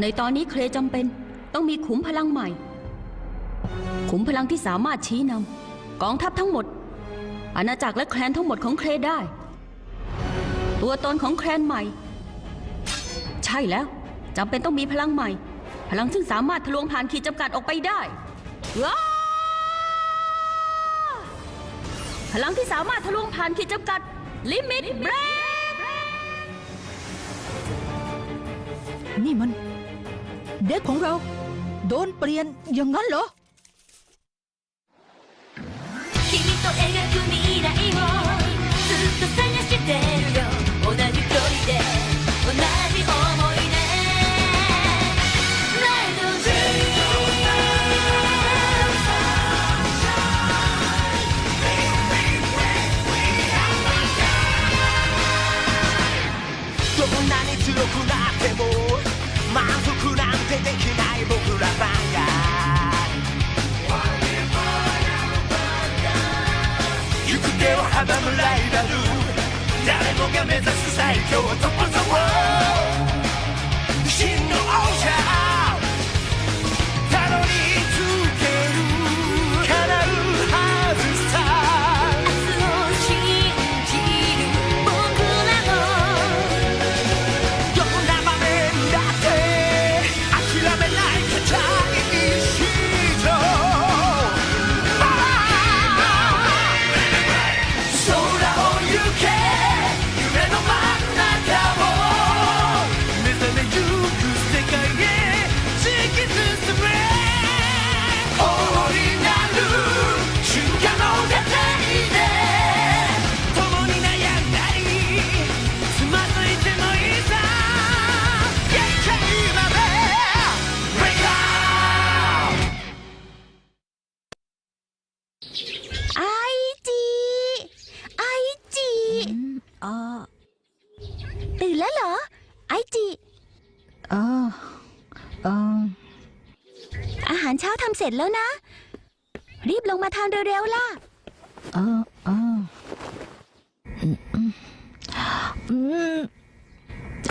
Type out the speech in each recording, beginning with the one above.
ในตอนนี้เครจำเป็น ต้องมีขุมพลังใหม่ ขุมพลังที่สามารถชี้นำกองทัพทั้งหมด อาณาจักรและแคลนทั้งหมดของเครได้ ตัวตนของแคลนใหม่ ใช่แล้วจำเป็นต้องมีพลังใหม่ พลังซึ่งสามารถทะลวงผ่านขีดจำกัดออกไปได้ว้าพลังที่สามารถทะลวงผ่านขีดจำกัด ลิมิตเบรกนี่มัน เด็กของเรา โดนเปลี่ยนอย่างนั้นเหรอ 君と描く未来をずっと探してる เอออาหารเช้าทำเสร็จแล้วนะ รีบลงมาทานเร็วๆล่ะ เออเอออืมอืมอืม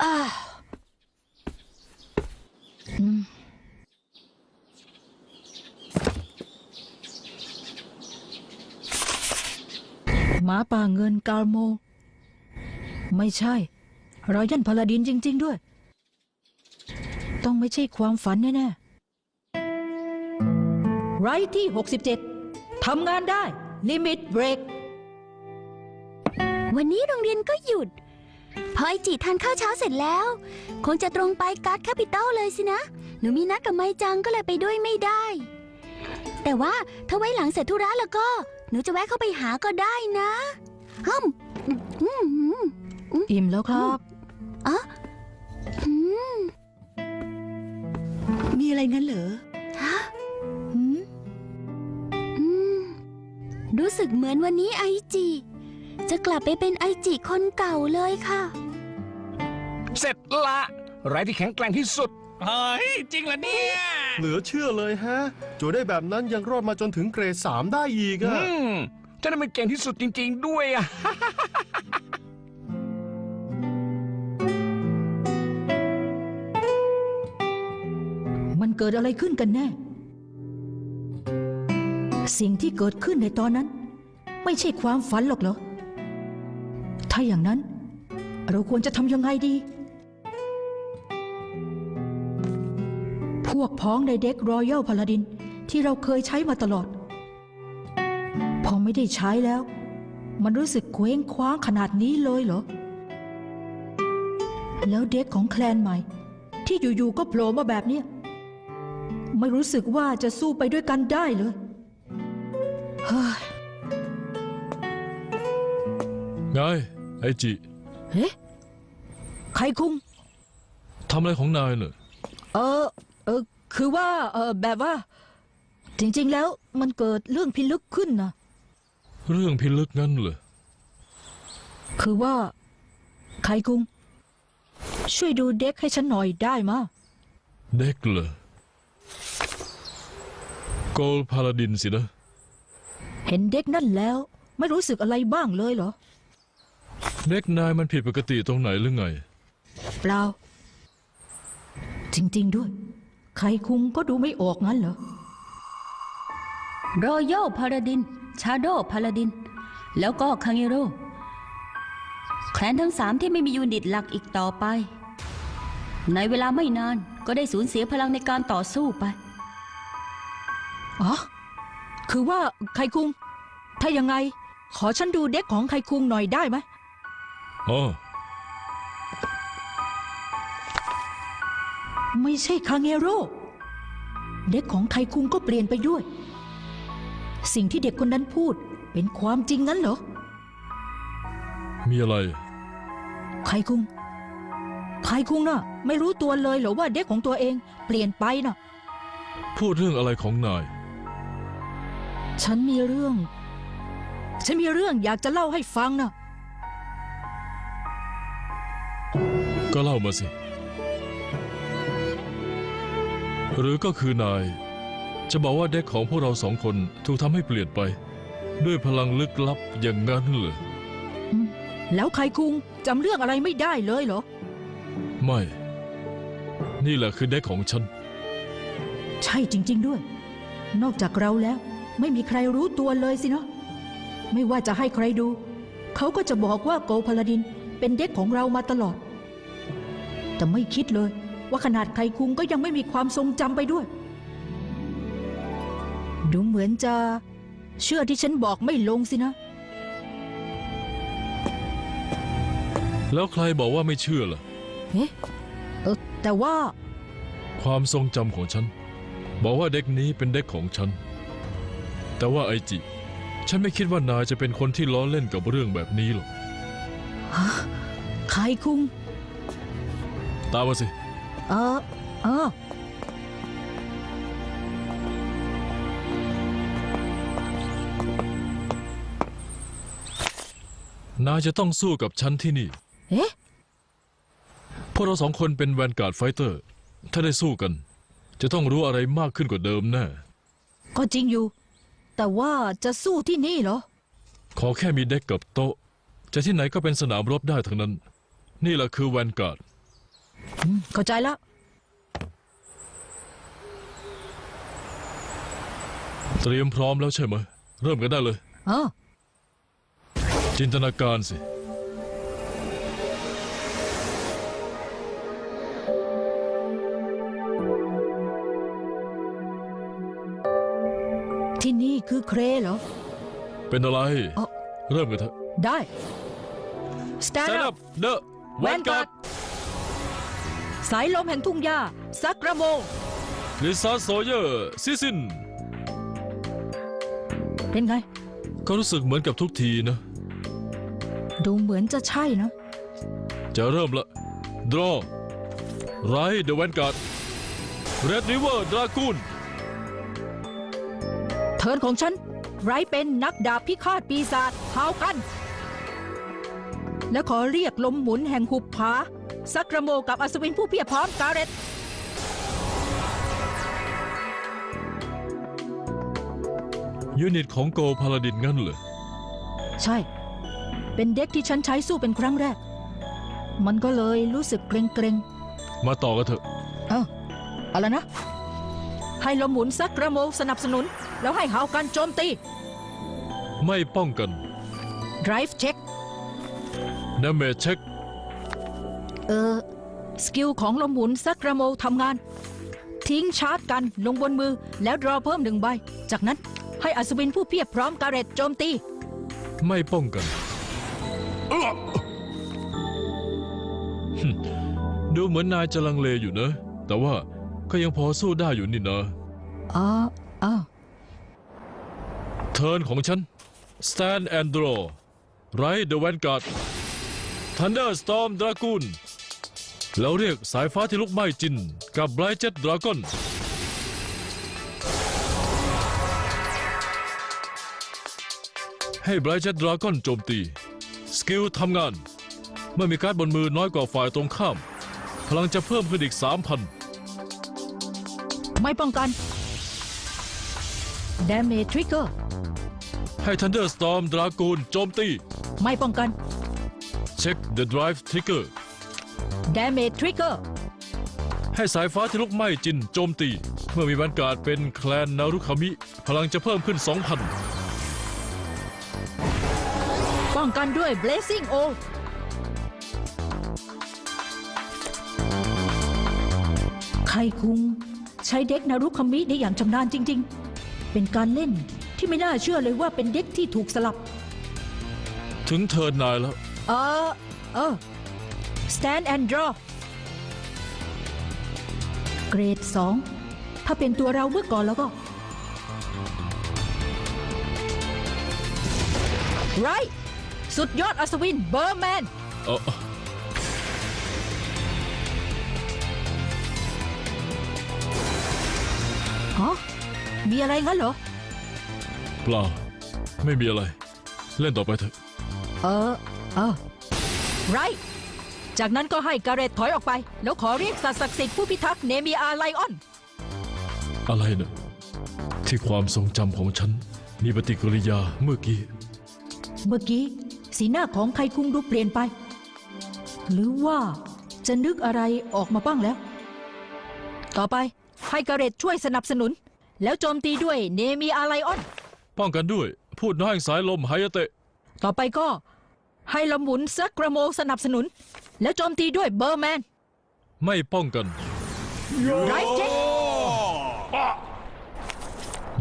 อ่าอืมหมาป่าเงินกาลโม ไม่ใช่รอยันพาลาดินจริง ๆ ด้วย ต้องไม่ใช่ความฝันแน่ๆไรที่ 67ทำงานได้ ลิมิตเบรก วันนี้โรงเรียนก็หยุด พอไอจีทานข้าวเช้าเสร็จแล้ว คงจะตรงไปการ์ดแคปิตอลเลยสินะ หนูมีนัดกับไมจังก็เลยไปด้วยไม่ได้ แต่ว่าถ้าไว้หลังเสร็จธุระแล้วก็ หนูจะแวะเข้าไปหาก็ได้นะฮึมอืมอืมอิ่มแล้วครับอื มีอะไรงั้นเหรอ ฮะอืม รู้สึกเหมือนวันนี้ไอจีจะกลับไปเป็นไอจีคนเก่าเลยค่ะ เสร็จละไรที่แข็งแกร่งที่สุด เฮ้ย จริงเหรอเนี่ย เหลือเชื่อเลยฮะจูได้แบบนั้นยังรอดมาจนถึงเกรดสามได้อีกอือะมเจะได้เป็นเก่งที่สุดจริง ๆ ด้วยอะ เกิดอะไรขึ้นกันแน่ สิ่งที่เกิดขึ้นในตอนนั้น ไม่ใช่ความฝันหรอกเหรอ ถ้าอย่างนั้น เราควรจะทำยังไงดี พวกพ้องในเด็กรอยัลพาลาดินที่เราเคยใช้มาตลอด พอไม่ได้ใช้แล้ว มันรู้สึกเคว้งคว้างขนาดนี้เลยเหรอ แล้วเด็กของแคลนใหม่ ที่อยู่ๆก็โผล่มาแบบเนี้ย ไม่รู้สึกว่าจะสู้ไปด้วยกันได้เลยเฮ้ยไงไอจิเฮ้ใครคุงทำอะไรของนายเน่ะเออเออคือว่าเออแบบว่า จริง ๆ แล้วมันเกิดเรื่องพิลึกขึ้นนะเรื่องพิลึกงั้นเหรอคือว่า ใครคุง ช่วยดูเด็กให้ฉันหน่อยได้มะเด็กเหรอ โกลพาลาดินสินะ เห็นเด็กนั่นแล้ว ไม่รู้สึกอะไรบ้างเลยเหรอเด็กนายมันผิดปกติตรงไหนหรือไง เปล่าทจริง ๆ ด้วย ใครคุงก็ดูไม่ออกงั้นเหรอ รอยัลพาราดิน ชาโดพาราดิน แล้วก็คังเอโร่แคลนทั้งสามที่ไม่มียูนิตหลักอีกต่อไป ในเวลาไม่นานก็ได้สูญเสียพลังในการต่อสู้ไป อ๋อ คือว่าใครคุง ถ้ายังไง ขอฉันดูเด็กของใครคุงหน่อยได้ไหมอ๋อไม่ใช่คาเงโร่เด็กของไคคุงก็เปลี่ยนไปด้วย สิ่งที่เด็กคนนั้นพูดเป็นความจริงงั้นเหรอ มีอะไร ไคคุง ไคคุงน่ะ ไม่รู้ตัวเลยเหรอว่าเด็กของตัวเองเปลี่ยนไปน่ะ พูดเรื่องอะไรของนาย ฉันมีเรื่อง ฉันมีเรื่องอยากจะเล่าให้ฟังน่ะก็เล่ามาสิ หรือก็คือนาย จะบอกว่าเด็กของพวกเราสองคนถูกทำให้เปลี่ยนไป ด้วยพลังลึกลับอย่างนั้นเหรอแล้วไคคุงจำเรื่องอะไรไม่ได้เลยเหรอ ไม่ นี่แหละคือเด็กของฉัน ใช่จริง ๆด้วย นอกจากเราแล้ว ไม่มีใครรู้ตัวเลยสินะไม่ว่าจะให้ใครดู เขาก็จะบอกว่าโกลพาลาดินเป็นเด็กของเรามาตลอด แต่ไม่คิดเลย ว่าขนาดใครคุงก็ยังไม่มีความทรงจำไปด้วย ดูเหมือนจะเชื่อที่ฉันบอกไม่ลงสินะ แล้วใครบอกว่าไม่เชื่อล่ะ เอ๊ะเออแต่ว่า ความทรงจำของฉัน บอกว่าเด็กนี้เป็นเด็กของฉัน แต่ว่าไอจิ ฉันไม่คิดว่านายจะเป็นคนที่ล้อเล่นกับเรื่องแบบนี้หรอกใครคุง ตามมาสิ เออเออนายจะต้องสู้กับฉันที่นี่ เอ๊ะ พวกเราสองคนเป็นแวนการ์ดไฟเตอร์ ถ้าได้สู้กัน จะต้องรู้อะไรมากขึ้นกว่าเดิมแน่ ก็จริงอยู่ แต่ว่าจะสู้ที่นี่เหรอ ขอแค่มีเด็กกับโต๊ะ จะที่ไหนก็เป็นสนามรบได้ทั้งนั้น นี่แหละคือแวนการ์ดอืมเข้าใจแล้ว เตรียมพร้อมแล้วใช่ไหม เริ่มกันได้เลย เออ จินตนาการสิ ที่นี่คือเครเหรอ เป็นอะไร เอ้า เริ่มกันเถอะได้ Stand Stand up up the Vanguard สายลมแห่งทุ่งหญ้าซักระโมลิซาโซเยอร์ซิซินเป็นไง ก็รู้สึกเหมือนกับทุกทีนะ ดูเหมือนจะใช่นะ จะเริ่มละ draw ไรเดอะแวนการ์ด Red River Dragoon เทิร์นของฉัน ไรเป็นนักดาบพิฆาตปีศาจฮาวกัน และขอเรียกลมหมุนแห่งหุบผาซักระโมกับอัศวินผู้เพียรพร้อมกาเรตยูนิตของโกพาลาดินงั้นเหรอใช่ เป็นเด็กที่ฉันใช้สู้เป็นครั้งแรก มันก็เลยรู้สึกเกรงๆมาต่อกันเถอะ เอ้าอะไรนะ ให้ลมหมุนซักกระโมสนับสนุน แล้วให้หาวกันโจมตี ไม่ป้องกัน drive check damage check เออ สกิลของลมหมุนซักกระโมทำงาน ทิ้งชาร์จกันลงบนมือแล้วดรอเพิ่มหนึ่งใบ จากนั้นให้อัศวินผู้เพียบพร้อมกาเรตโจมตี ไม่ป้องกันอ๊ะฮึ่มดูเหมือนนายจะลังเลอยู่นะ แต่ว่าก็ยังพอสู้ได้อยู่นี่นะ อ๋ออ๋อ เทิร์นของฉัน Stand and Draw Right the Vanguard Thunderstorm Dragoon แล้วเรียกสายฟ้าที่ลุกไหม้จินกับ Bright Jet Dragon ให้ Bright Jet Dragon โจมตี สกิลทำงาน เมื่อมีการ์ดบนมือน้อยกว่าฝ่ายตรงข้าม พลังจะเพิ่มขึ้นอีก 3,000 ไม่ป้องกัน damage trigger ให้ Thunderstorm Dragoon โจมตี ไม่ป้องกันเช็ค The Drive Trigger damage trigger ให้สายฟ้าที่ลุกไหม้จินโจมตี เมื่อมีแวนการ์ดเป็นแคลนนารุคามิ พลังจะเพิ่มขึ้น 2,000 ป้องกันด้วย Blazing O ไคคุง ใช้เด็กนารุคามิได้อย่างชำนาญจริง ๆ เป็นการเล่น ที่ไม่น่าเชื่อเลยว่าเป็นเด็กที่ถูกสลับ ถึงเทิร์นนายแล้ว เออเออ stand and draw เกรด 2 ถ้าเป็นตัวเราเมื่อก่อนแล้วก็ไรสุดยอดอัศวินเบอร์แมน เออฮะมีอะไรงั้นเหรอ เปล่า ไม่มีอะไร เล่นต่อไปเถอะ เออ เออ ไรจากนั้นก็ให้การเรตถอยออกไป แล้วขอเรียกสัตว์ศักดิ์สิทธิ์ผู้พิทักษ์เนมีอาไลออน อะไรเนะที่ความทรงจำของฉัน มีปฏิกิริยาเมื่อกี้ เมื่อกี้ สีหน้าของไคคุงดูเปลี่ยนไป หรือว่าจะนึกอะไรออกมาบ้างแล้ว ต่อไปให้การเรตช่วยสนับสนุน แล้วโจมตีด้วยเนมีอาไลออน ป้องกันด้วย พูดน้อยสายลมไฮายาเตะ ต่อไปก็ ให้ลำหมุนซักกระโมสนับสนุน แล้วโจมตีด้วยเบอร์แมนไม่ป้องกันไรเจ็ค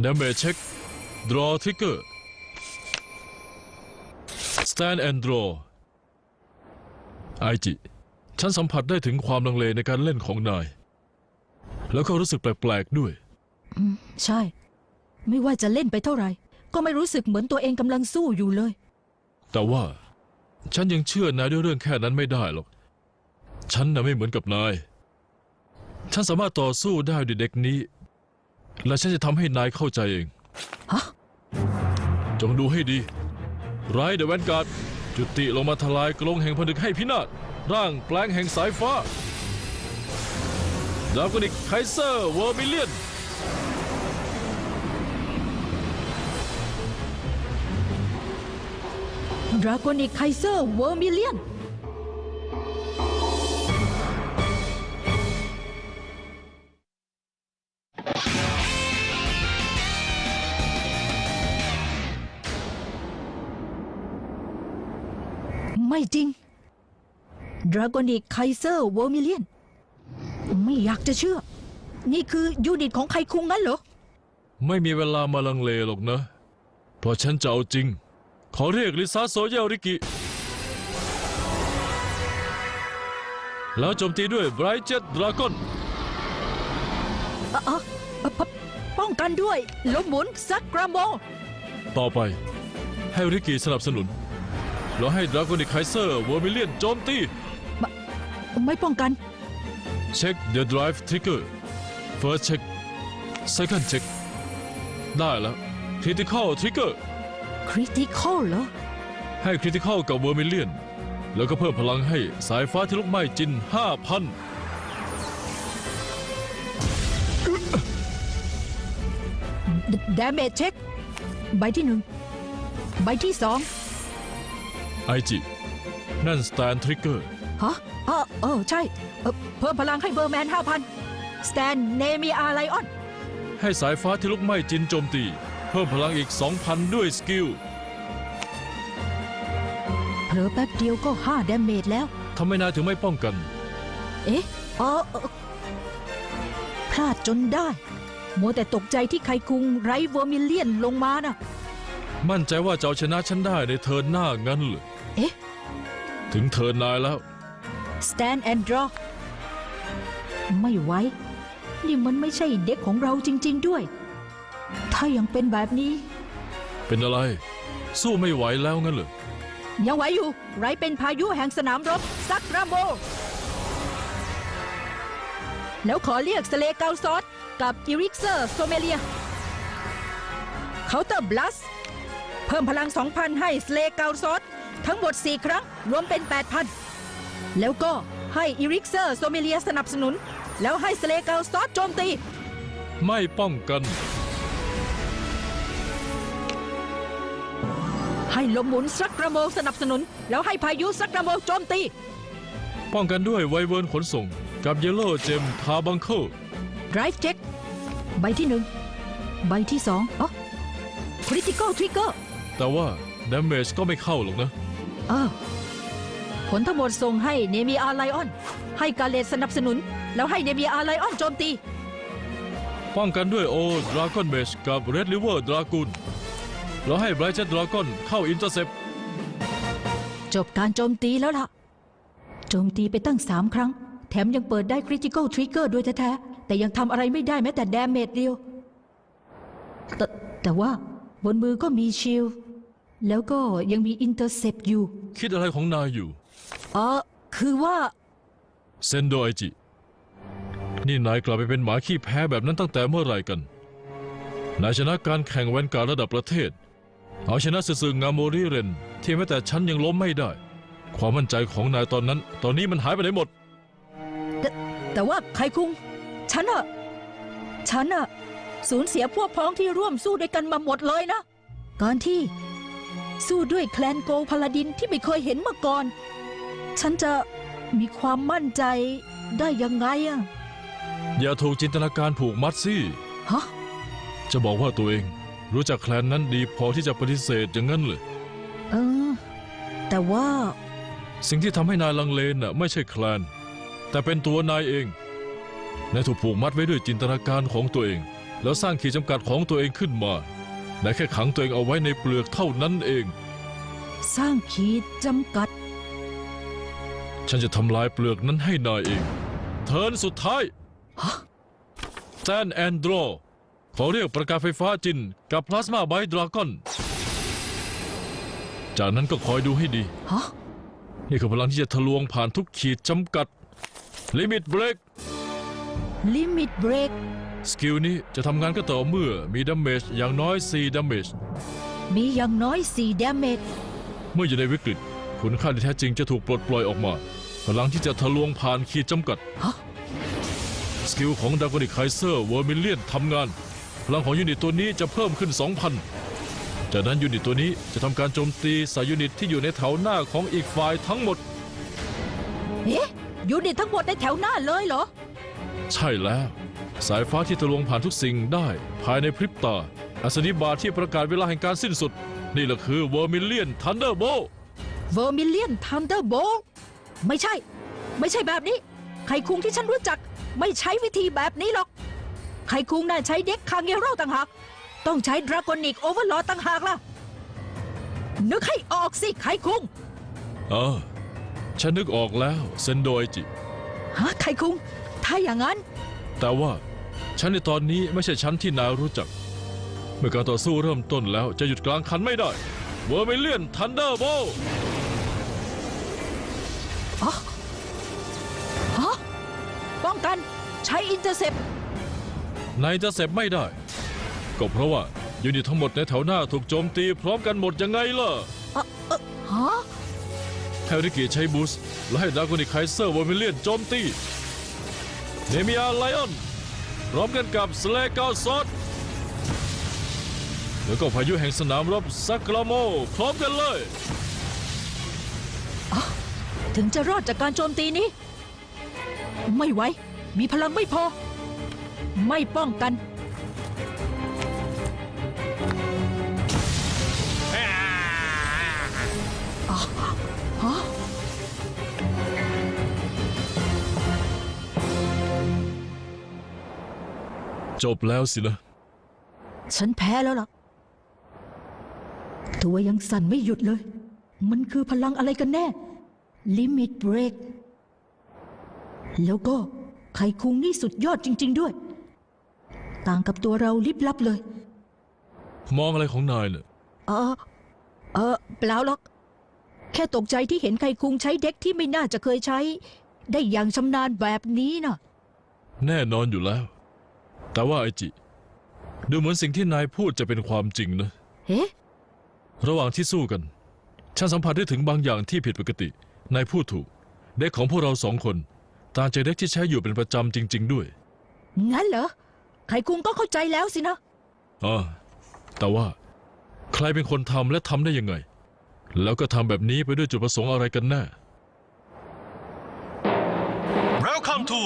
เดเมจเช็ค draw trigger stand and draw ไอจิ ฉันสัมผัสได้ถึงความลังเลในการเล่นของนาย แล้วก็รู้สึกแปลก ๆ ด้วยใช่ ไม่ว่าจะเล่นไปเท่าไหร่ ก็ไม่รู้สึกเหมือนตัวเองกำลังสู้อยู่เลย แต่ว่า ฉันยังเชื่อนายด้วยเรื่องแค่นั้นไม่ได้หรอก ฉันน่ะไม่เหมือนกับนาย ฉันสามารถต่อสู้ได้ด้วยเด็กนี้ และฉันจะทำให้นายเข้าใจเอง ฮะ จงดูให้ดี ไรเดอะแวนการ์ดจุติลงมาทลายกรงแห่งผนึกให้พินาศร่างแปลงแห่งสายฟ้าดาวกนิกไคเซอร์เวอร์มิเลียน ราโกนิกไคเซอร์เวอร์มิเลียน ไม่จริง ดราโกนิกไคเซอร์เวอร์มิเลียน ไม่อยากจะเชื่อ นี่คือยูนิตของไคคุงงั้นเหรอ ไม่มีเวลามาลังเลหรอกนะ เพราะฉันจะเอาจริง ขอเรียกลิซาโซเยลริกิ แล้วโจมตีด้วยไบรเจ็ตดราก้อนเอ่อเอ่อเอ่อปป้องกันด้วยลมหมุนซักกราโม ต่อไป ให้ริกิสนับสนุน แล้วให้ดราก้อนิกไคเซอร์เวอร์มิเลียนโจมตี ไม่ป้องกัน เช็ค The Drive Trigger First Check Second Check ได้แล้ว Critical Trigger คริติคอลเหรอ ให้ Critical กับ Vermilion แล้วก็เพิ่มพลังให้สายฟ้าที่ลุกไหม้จิน 5,000 ดาเมจเช็ค ใบที่หนึ่ง ใบที่สองไอจินั่น Stand Trigger ฮะเออเออใช่เอ่อเพิ่มพลังให้เบอร์แมน5,000สแตนเนมีอาไลออน ให้สายฟ้าที่ลุกไหม้จินโจมตีเพิ่มพลังอีก 2,000 ด้วยสกิลเผลอแป๊บเดียวก็5ดาเมจแล้ว ทำไมนายถึงไม่ป้องกัน เอ๊ะเออเออพลาดจนได้ มัวแต่ตกใจที่ไคคุงไรเวอร์มิเลียนลงมานะมั่นใจว่าจะเอาชนะฉันได้ในเทิร์นหน้างั้นเหรอเอ๊ะ ถึงเทิร์นนายแล้ว stand and draw ไม่ไหวนี่มันไม่ใช่เด็กของเราจริง ๆ ด้วย ถ้ายังเป็นแบบนี้ เป็นอะไร สู้ไม่ไหวแล้วงั้นเหรอยังไหวอยู่ ไรเป็นพายุแห่งสนามรบซักราโบ แล้วขอเรียกสเลเกาซอสกับอิริกเซอร์โซเมเลียเคาน์เตอร์บลัส เพิ่มพลัง 2,000 ให้สเลเกาซอสทั้งหมด 4 ครั้ง รวมเป็น 8,000 แล้วก็ให้อิริกเซอร์โซเมเลียสนับสนุน แล้วให้สเลเกาซอสโจมตี ไม่ป้องกัน ให้ลมหมุนซักกระโมสนับสนุน แล้วให้พายุซักกระโมโจมตี ป้องกันด้วยไวเวิร์นขนส่ง กับเยลโล่เจมคาบังเคิล Drive Check ใบที่หนึ่งใบที่สองอ๋อ Critical Trigger แต่ว่าดาเมจก็ไม่เข้าหรอกนะ เออผลทั้งหมดส่งให้เนมีอาไลออน ให้กาเลตสนับสนุน แล้วให้เนมีอาไลออนโจมตี ป้องกันด้วยโอดราก้อนเมจกับเรดลิเวอร์ดรากูน แล้วให้ไบรท์เจ็ดดราก้อนเข้าอินเตอร์เซปจบการโจมตีแล้วล่ะ โจมตีไปตั้งสามครั้ง แถมยังเปิดได้ Critical Trigger ด้วยแท้ๆแต่ยังทำอะไรไม่ได้แม้แต่ d ด m a g e เดียว แต่แต่ว่าบนมือก็มีชิลแล้วก็ยังมี Intercept อยู่ คิดอะไรของนายอยู่ เออคือว่าเซนโดไอจิ นี่นายกลับไปเป็นหมาขี้แพ้แบบนั้นตั้งแต่เมื่อไหร่กัน นายชนะการแข่งแวนการ์ดระดับประเทศ เอาชนะสึซึงาโมริเรน ที่แม้แต่ฉันยังล้มไม่ได้ ความมั่นใจของนายตอนนั้น ตอนนี้มันหายไปไหนหมด แต่ว่าใครคุง ฉันอะฉันอะสูญเสียพวกพ้องที่ร่วมสู้ด้วยกันมาหมดเลยนะการที่ สู้ด้วยแคลนโกลพาลาดินที่ไม่เคยเห็นมาก่อน ฉันจะมีความมั่นใจได้ยังไงอะอย่าถูกจินตนาการผูกมัดสิฮะจะบอกว่าตัวเอง รู้จักแคลนนั้นดีพอที่จะปฏิเสธอย่างนั้นเลย เออ แต่ว่าสิ่งที่ทำให้นายลังเลน่ะไม่ใช่แคลน แต่เป็นตัวนายเอง นายถูกผูกมัดไว้ด้วยจินตนาการของตัวเอง แล้วสร้างขีดจำกัดของตัวเองขึ้นมานายแค่ขังตัวเองเอาไว้ในเปลือกเท่านั้นเอง สร้างขีดจำกัด ฉันจะทำลายเปลือกนั้นให้นายเอง เทิร์นสุดท้ายฮะแซนแอนดรอ ขอเรียกประกายไฟฟ้าจินกับพลาสมาไบดราก้อน จากนั้นก็คอยดูให้ดี ฮะ นี่คือพลังที่จะทะลวงผ่านทุกขีดจำกัด ลิมิตเบรก ลิมิตเบรก สกิลนี้จะทำงานก็ต่อเมื่อมีดาเมจอย่างน้อย 4ดาเมจ มีอย่างน้อย4 damage เมื่ออยู่ในวิกฤต คุณค่าที่แท้จริงจะถูกปลดปล่อยออกมา พลังที่จะทะลวงผ่านขีดจำกัด ฮะ สกิลของดากอนิกไคเซอร์เวอร์มิเลียนทำงาน พลังของยูนิตตัวนี้จะเพิ่มขึ้น 2,000 จากนั้นยูนิตตัวนี้จะทำการโจมตีใส่ยูนิตที่อยู่ในแถวหน้าของอีกฝ่ายทั้งหมด เอ๊ะยูนิตทั้งหมดในแถวหน้าเลยเหรอ ใช่แล้ว สายฟ้าที่ทะลวงผ่านทุกสิ่งได้ ภายในพริบตา อัศนิบาตที่ประกาศเวลาแห่งการสิ้นสุด นี่แหละคือเวอร์มิเลียนทันเดอร์โบเวอร์มิเลียนทันเดอร์โบไม่ใช่ ไม่ใช่แบบนี้ไขคุงที่ฉันรู้จัก ไม่ใช้วิธีแบบนี้หรอก ไขคุงน่าใช้เด็กคางเงโร่ต่างหาก ต้องใช้ดราก้อนิกโอเวอร์ลอต่างหากล่ะ นึกให้ออกสิไขคุงเออฉันนึกออกแล้วเซนโดไอจิ ฮะไขคุง ถ้าอย่างนั้น แต่ว่าฉันในตอนนี้ไม่ใช่ฉันที่นายรู้จัก เมื่อการต่อสู้เริ่มต้นแล้วจะหยุดกลางคันไม่ได้เวอร์มิเลียนทันเดอร์โบฮะป้องกันใช้อินเตอร์เซป นายจะเสพไม่ได้ ก็เพราะว่ายูนิตทั้งหมดในแถวหน้าถูกโจมตีพร้อมกันหมดยังไงล่ะฮะให้ริกิใช้บูสต์และให้ดากอนิกไคเซอร์เวอร์มิเลียนโจมตีเนมิอาไลออนพร้อมกันกับสเลกาซอดแล้วก็พายุแห่งสนามรบซักราโมพร้อมกันเลย ถึงจะรอดจากการโจมตีนี้ ไม่ไหว มีพลังไม่พอ ไม่ป้องกันฮะจบแล้วสินะ ฉันแพ้แล้วล่ะ ตัวยังสั่นไม่หยุดเลย มันคือพลังอะไรกันแน่ ลิมิตเบรก แล้วก็ไขคุงนี่สุดยอดจริง ๆ ด้วย ต่างกับตัวเราลิบลับเลย มองอะไรของนายเนี่ยเออ เออเปล่าหรอก แค่ตกใจที่เห็นไคคุงใช้เด็กที่ไม่น่าจะเคยใช้ ได้อย่างชำนาญแบบนี้นะแน่นอนอยู่แล้ว แต่ว่าไอจิ ดูเหมือนสิ่งที่นายพูดจะเป็นความจริงนะ เฮ้ระหว่างที่สู้กัน ฉันสัมผัสได้ถึงบางอย่างที่ผิดปกติ นายพูดถูก เด็กของพวกเราสองคน ต่างจากเด็กที่ใช้อยู่เป็นประจำจริง ๆ ด้วย งั้นเหรอ ไขคุงก็เข้าใจแล้วสินะ อ่าแต่ว่า ใครเป็นคนทำและทำได้ยังไง แล้วก็ทำแบบนี้ไปด้วยจุดประสงค์อะไรกันแน่ไร Welcome to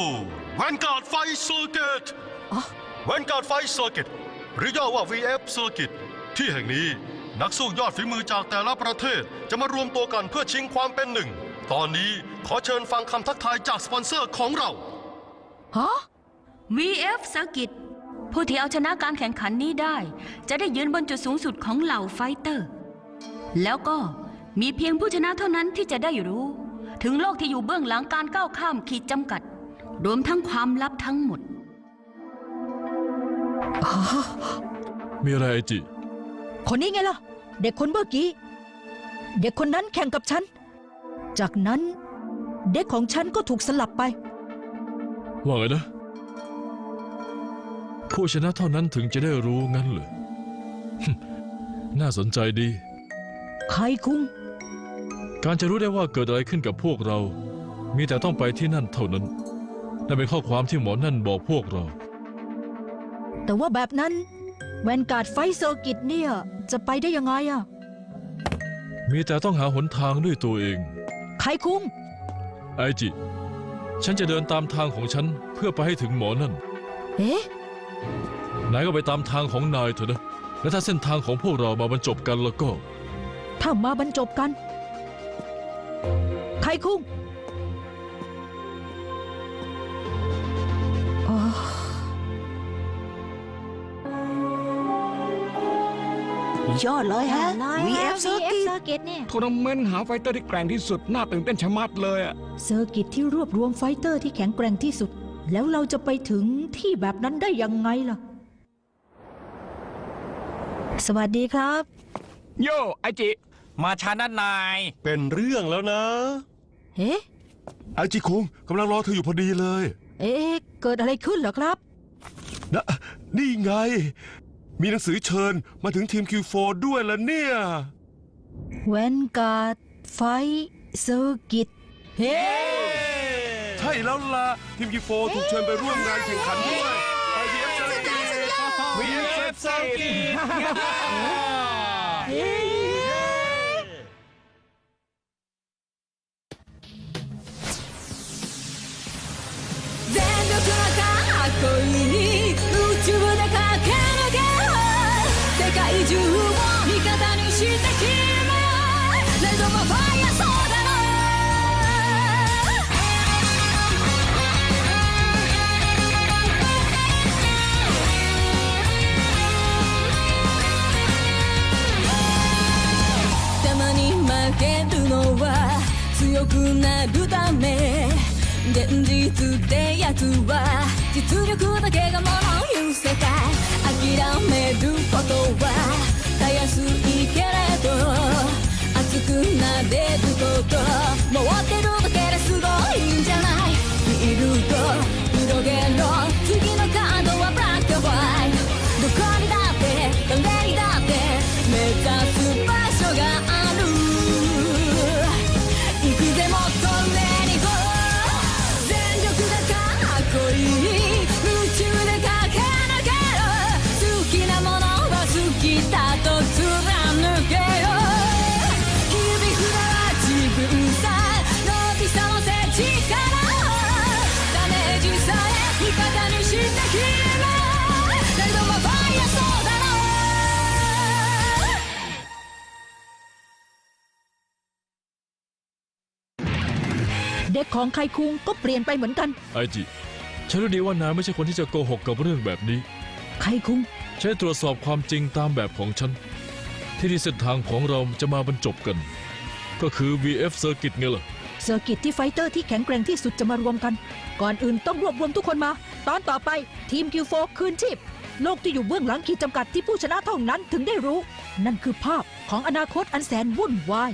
Vanguard Fight Circuit อ๋อ Vanguard Fight Circuit หรือย่อว่า VF Circuit ที่แห่งนี้นักสู้ยอดฝีมือจากแต่ละประเทศจะมารวมตัวกันเพื่อชิงความเป็นหนึ่ง ตอนนี้ขอเชิญฟังคำทักทายจากสปอนเซอร์ของเรา ฮะ VF Circuit ผู้ที่เอาชนะการแข่งขันนี้ได้ จะได้ยืนบนจุดสูงสุดของเหล่าไฟเตอร์ แล้วก็มีเพียงผู้ชนะเท่านั้นที่จะได้รู้ ถึงโลกที่อยู่เบื้องหลังการก้าวข้ามขีดจำกัด รวมทั้งความลับทั้งหมด มีอะไรไอจิ คนนี้ไงล่ะ เด็กคนเมื่อกี้ เด็กคนนั้นแข่งกับฉัน จากนั้น เด็กของฉันก็ถูกสลับไป ว่าไงนะ ผู้ชนะเท่านั้นถึงจะได้รู้งั้นเหรอ น่าสนใจดี ใครคุงการจะรู้ได้ว่าเกิดอะไรขึ้นกับพวกเรา มีแต่ต้องไปที่นั่นเท่านั้น นั่นเป็นข้อความที่หมอนั่นบอกพวกเรา แต่ว่าแบบนั้นแวนการ์ดไฟเซอร์กิตเนี่ย จะไปได้ยังไงอะมีแต่ต้องหาหนทางด้วยตัวเอง ใครคุงไอจิ ฉันจะเดินตามทางของฉันเพื่อไปให้ถึงหมอนั่น เอ๊ะ นายก็ไปตามทางของนายเถอะนะ และถ้าเส้นทางของพวกเรามาบรรจบกันแล้วก็ ถ้ามาบรรจบกันใครคุงอ๋อยอดเลยฮะ VF เซอร์กิตทัวร์นาเมนต์หาไฟเตอร์ที่แกร่งที่สุด น่าตื่นเต้นชะมัดเลยอะเซอร์กิตที่รวบรวมไฟเตอร์ที่แข็งแกร่งที่สุด แล้วเราจะไปถึงที่แบบนั้นได้ยังไงล่ะ สวัสดีครับ โยไอจิ มาชานัดนาย เป็นเรื่องแล้วนะ เอ๊ะ ไอจิคุงกำลังรอเธออยู่พอดีเลยเอ๊ะ เกิดอะไรขึ้นเหรอครับ นะนี่ไง มีหนังสือเชิญมาถึงทีม Q4 ด้วยแล้วเนี่ย แวนการ์ดไฟเซอร์กิต เฮ้ ใช่แล้วล่ะ ทีม Q4 ถูกเชิญไปร่วมงานแข่งขันด้วยไป VF Circuit VF Circuit 全力がかっこいい宇宙で駆け抜けろ世界中を味方にして君レッドマファイ けるのは強くなるため現実ってやつは実力だけがもの言う世界。諦めることはたやすい。けれど熱くなれること回ってるだけですごい。んじゃない。フィールド広げろ次の ของใครคุงก็เปลี่ยนไปเหมือนกัน ไอจิฉันรู้ดีว่านายไม่ใช่คนที่จะโกหกกับเรื่องแบบนี้ใครคุง ฉันได้ตรวจสอบความจริงตามแบบของฉัน ที่ที่เส้นทางของเราจะมาบรรจบกัน ก็คือ VF Circuit ไงล่ะ เซอร์กิตที่ไฟเตอร์ที่แข็งแกร่งที่สุดจะมารวมกัน ก่อนอื่นต้องรวบรวมทุกคนมา ตอนต่อไปทีมคิวโฟคืนชีพ โลกที่อยู่เบื้องหลังขีดจำกัดที่ผู้ชนะเท่านั้นถึงได้รู้ นั่นคือภาพของอนาคตอันแสนวุ่นวาย